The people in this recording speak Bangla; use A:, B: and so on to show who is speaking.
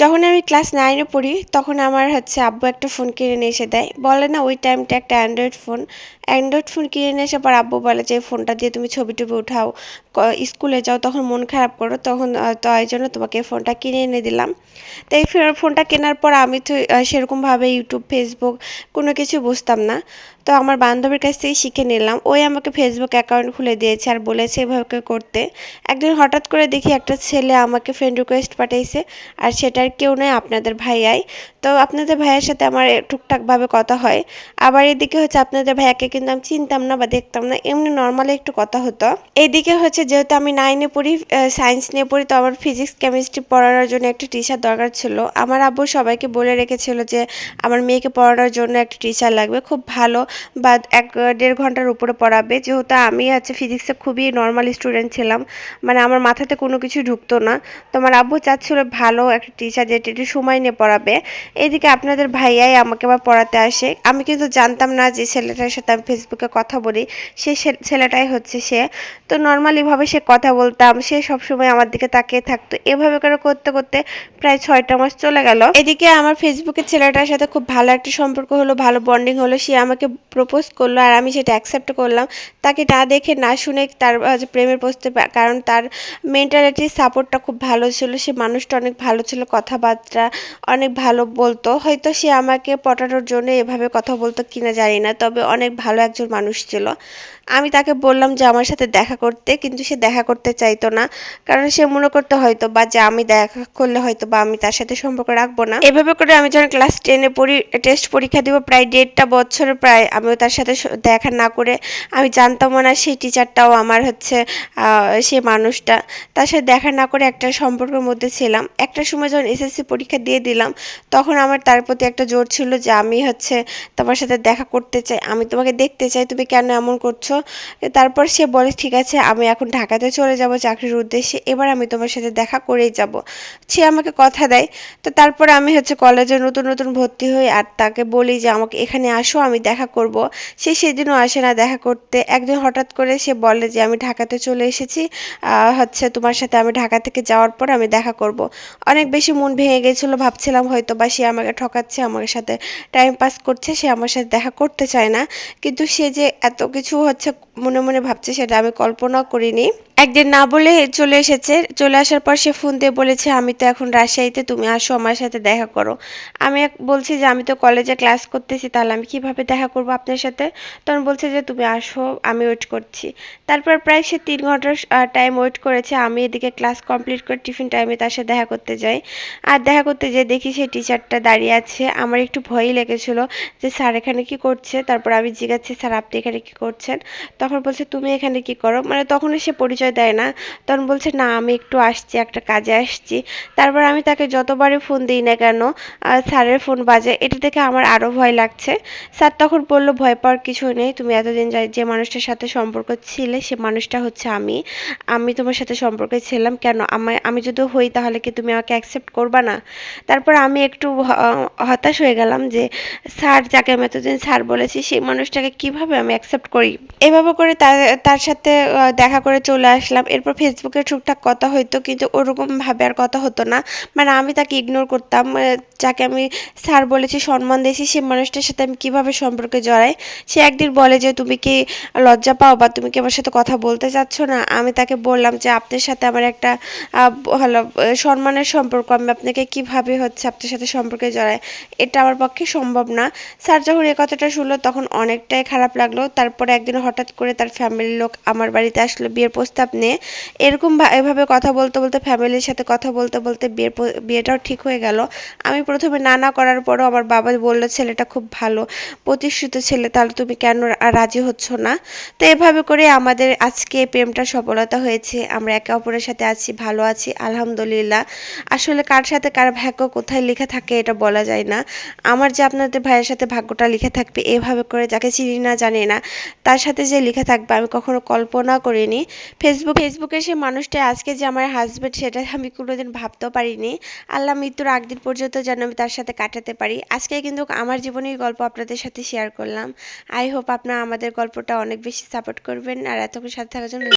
A: যখন আমি ক্লাস নাইনে পড়ি, তখন আমার হচ্ছে আব্বু একটা ফোন কিনে নিয়ে এসে দেয়। বলে না, ওই টাইমটা একটা অ্যান্ড্রয়েড ফোন অ্যান্ড্রয়েড ফোন কিনে নিয়ে এসে পর আব্বু বলে যে ফোনটা দিয়ে তুমি ছবি টবি উঠাও। স্কুলে যাও, তখন মন খারাপ করো। তখন তাই জন্য তোমাকে ফোনটা কিনে এনে দিলাম। তো এই ফোনটা কেনার পর আমি তো সেরকমভাবে ইউটিউব ফেসবুক কোনো কিছু বুঝতাম না। তো আমার বান্ধবীর কাছ থেকে শিখে নিলাম। ওই আমাকে ফেসবুক অ্যাকাউন্ট খুলে দিয়েছে আর বলেছে এভাবে করতে। একদিন হঠাৎ করে দেখি একটা ছেলে আমাকে ফ্রেন্ড রিকোয়েস্ট পাঠিয়েছে আর সেটার কেউ নয় আপনাদের ভাইয়াই। তো আপনাদের ভাইয়ের সাথে আমার টুকটাকভাবে কথা হয়। আবার এদিকে হচ্ছে আপনাদের ভাইয়াকে কিন্তু আমি চিনতাম না বা দেখতাম না, এমনি নর্মালি একটু কথা হতো। এইদিকে হচ্ছে যেহেতু আমি নাইনে পড়ি সায়েন্স নিয়ে পড়ি, তো আমার ফিজিক্স কেমিস্ট্রি পড়ানোর জন্য একটা টিচার দরকার ছিল। আমার আব্বু সবাইকে বলে রেখেছিল যে, আমার মেয়েকে পড়ানোর জন্য একটা টিচার লাগবে, খুব ভালো, বা এক, দেড় ঘণ্টার উপরে পড়াবে। যেহেতু আমি হচ্ছে ফিজিক্সে খুবই নর্মাল স্টুডেন্ট ছিলাম মানে আমার মাথাতে কোনো কিছু ঢুকতো না। তো আমার আব্বু চাচ্ছিল ভালো একটা টিচার যেটা একটু সময় নিয়ে পড়াবে। এদিকে আপনাদের ভাইয়াই আমাকে আবার পড়াতে আসে। আমি কিন্তু জানতাম না যে ছেলেটার সাথে আমি ফেসবুকে কথা বলি। সে ছেলেটাই হচ্ছে সে। তো নর্মালি ভাবে সে কথা বলতাম। সে সবসময় আমার দিকে তাকিয়ে থাকতো। এভাবে করে করতে করতে প্রায় ছয়টা মাস চলে গেল। এদিকে আমার ফেসবুকের ছেলেটার সাথে খুব ভালো একটা সম্পর্ক হলো, ভালো বন্ডিং হলো। সে আমাকে প্রপোজ করল আর আমি সেটা অ্যাকসেপ্ট করলাম। তাকে না দেখে, না শুনে তার প্রেমের প্রস্তাব কারণ তার মেন্টালিটি সাপোর্টটা খুব ভালো ছিল। সে মানুষটা অনেক ভালো ছিল কথাবার্তা অনেক ভালো বলতো। হয়তো সে আমাকে পটানোর জন্য এভাবে কথা বলতো কিনা জানি না, তবে অনেক ভালো একজন মানুষ ছিল। আমি তাকে বললাম যে আমার সাথে দেখা করতে, কিন্তু সে দেখা করতে চাইতো না। কারণ সে মনে করতে হয়তো বা যে আমি দেখা করলে হয়তো বা আমি তার সাথে সম্পর্ক রাখব না। এভাবে করে আমি যখন ক্লাস টেনে পড়ি টেস্ট পরীক্ষা দিব প্রায় দেড়টা বছরের প্রায় আমিও তার সাথে দেখা না করে আমি জানতামও না সেই টিচারটাও আমার হচ্ছে সে মানুষটা। তার সাথে দেখা না করে একটা সম্পর্কের মধ্যে ছিলাম। একটা সময় যখন এসএসসি পরীক্ষা দিয়ে দিলাম, তখন আমার তার প্রতি একটা জোর ছিল যে আমি হচ্ছে তোমার সাথে দেখা করতে চাই, আমি তোমাকে দেখতে চাই, তুমি কেন এমন করছ? তারপর সে বলে, ঠিক আছে, আমি এখন ঢাকাতে চলে যাব চাকরির উদ্দেশ্যে। এবার আমি তোমার সাথে দেখা করেই যাব। সে আমাকে কথা দেয়। তো তারপর আমি হচ্ছে কলেজে নতুন নতুন ভর্তি হই আর তাকে বলি যে, আমাকে এখানে আসো, আমি দেখা করব। সে সেদিনও আসে না দেখা করতে। একদিন হঠাৎ করে সে বলে যে, আমি ঢাকাতে চলে এসেছি। হচ্ছে তোমার সাথে আমি ঢাকা থেকে যাওয়ার পর আমি দেখা করব। অনেক বেশি মন ভেঙে গেছিল। ভাবছিলাম হয়তো বা সে আমাকে ঠকাচ্ছে, আমার সাথে টাইম পাস করছে, সে আমার সাথে দেখা করতে চায় না। কিন্তু সে যে এত কিছু হচ্ছে মনে মনে ভাবছে, সেটা আমি কল্পনাও করিনি। একদিন না বলে চলে এসেছে, চলে আসার পর সে ফোন দিয়ে বলেছে, আমি তো এখন রাজশাহীতে, তুমি আসো আমার সাথে দেখা করো। আমি বলছি যে, আমি তো কলেজে ক্লাস করতেছি, তাহলে আমি কীভাবে দেখা করব আপনার সাথে? তখন বলছে যে, তুমি আসো, আমি ওয়েট করছি। তারপর প্রায় সে তিন ঘণ্টার টাইম ওয়েট করেছে, আমি এদিকে ক্লাস কমপ্লিট করে টিফিন টাইমে তার সাথে দেখা করতে যাই। আর দেখা করতে যেয়ে দেখি সেই টিচারটা দাঁড়িয়ে আছে। আমার একটু ভয়ই লেগেছিল যে, স্যার এখানে কি করছে? তারপর আমি জিজ্ঞাসি স্যার, আপনি এখানে কি করছেন? তখন বলছে, তুমি এখানে কি করো? মানে তখন সে পরিচয় দেয় না। তখন বলছে, না, আমি একটু আসছি, একটা কাজে আসছি। তারপর আমি তাকে যতবারই ফোন দিই না কেন স্যারের ফোন বাজে। এটা দেখে আমার আরও ভয় লাগছে। স্যার তখন বলল, ভয় পাওয়ার কিছু নেই। তুমি এতদিন যা- মানুষটার সাথে সম্পর্ক ছিলে, সে মানুষটা হচ্ছে আমি। আমি তোমার সাথে সম্পর্কে ছিলাম। কেন? আমি আমি যদি হই তাহলে কি তুমি আমাকে অ্যাকসেপ্ট করবা না? তারপর আমি একটু হতাশ হয়ে গেলাম যে, স্যার, যাকে আমি এতদিন স্যার বলেছি, সেই মানুষটাকে কীভাবে আমি অ্যাকসেপ্ট করি? এভাবে করে তার সাথে দেখা করে চলে আসলাম। এরপর ফেসবুকে টুকটাক কথা হইতো, কিন্তু ওরকমভাবে আর কথা হতো না। মানে আমি তাকে ইগনোর করতাম যাকে আমি স্যার বলেছি সম্মান দিয়েছি সেই মানুষটার সাথে আমি কীভাবে সম্পর্কে জড়াই? সে একদিন বলে যে, তুমি কি লজ্জা পাও বা তুমি কি আমার সাথে কথা বলতে চাচ্ছ না? আমি তাকে বললাম যে, আপনার সাথে আমার একটা হলো সম্মানের সম্পর্ক, আমি আপনাকে কীভাবে হচ্ছে আপনার সাথে সম্পর্কে জড়াই? এটা আমার পক্ষে সম্ভব না। স্যার যখন এ কথাটা শুনলো, তখন অনেকটাই খারাপ লাগল। তারপরে একদিন হঠাৎ করে তার ফ্যামিলির লোক আমার বাড়িতে আসলো, বিয়ের প্রস্তাব নিয়ে। এরকম এভাবে কথা বলতে বলতে ফ্যামিলির সাথে কথা বলতে বলতে বিয়ের বিয়েটাও ঠিক হয়ে গেল। আমি প্রথমে না না করার পরও আমার বাবা বলল, ছেলেটা খুব ভালো প্রতিষ্ঠিত ছেলে, তাহলে তুমি কেন রাজি হচ্ছ না? তো এভাবে করে আমাদের আজকে প্রেমটা সফলতা হয়েছে। আমরা একে অপরের সাথে আছি, ভালো আছি, আলহামদুলিল্লাহ। আসলে কার সাথে কার ভাগ্য, কোথায় লেখা থাকে এটা বলা যায় না। আমার যে আপনাদের ভাইয়ের সাথে ভাগ্যটা লিখে থাকবে, এভাবে করে যাকে চিনি না জানি না, তার সাথে যে লিখে থাকবে, আমি কখনো কল্পনা করিনি। ফেসবুক ফেসবুকে সেই মানুষটা আজকে যে আমার হাজব্যান্ড সেটা আমি কোনোদিন ভাবতেও পারিনি। আল্লাহ মৃত্যুর আগদিন পর্যন্ত যেন আমি তার সাথে কাটাতে পারি। আজকে কিন্তু আমার জীবনের গল্প আপনাদের সাথে শেয়ার করলাম। আই হোপ আপনারা আমাদের গল্পটা অনেক বেশি সাপোর্ট করবেন। আর এতক্ষণ সাথে থাকার জন্য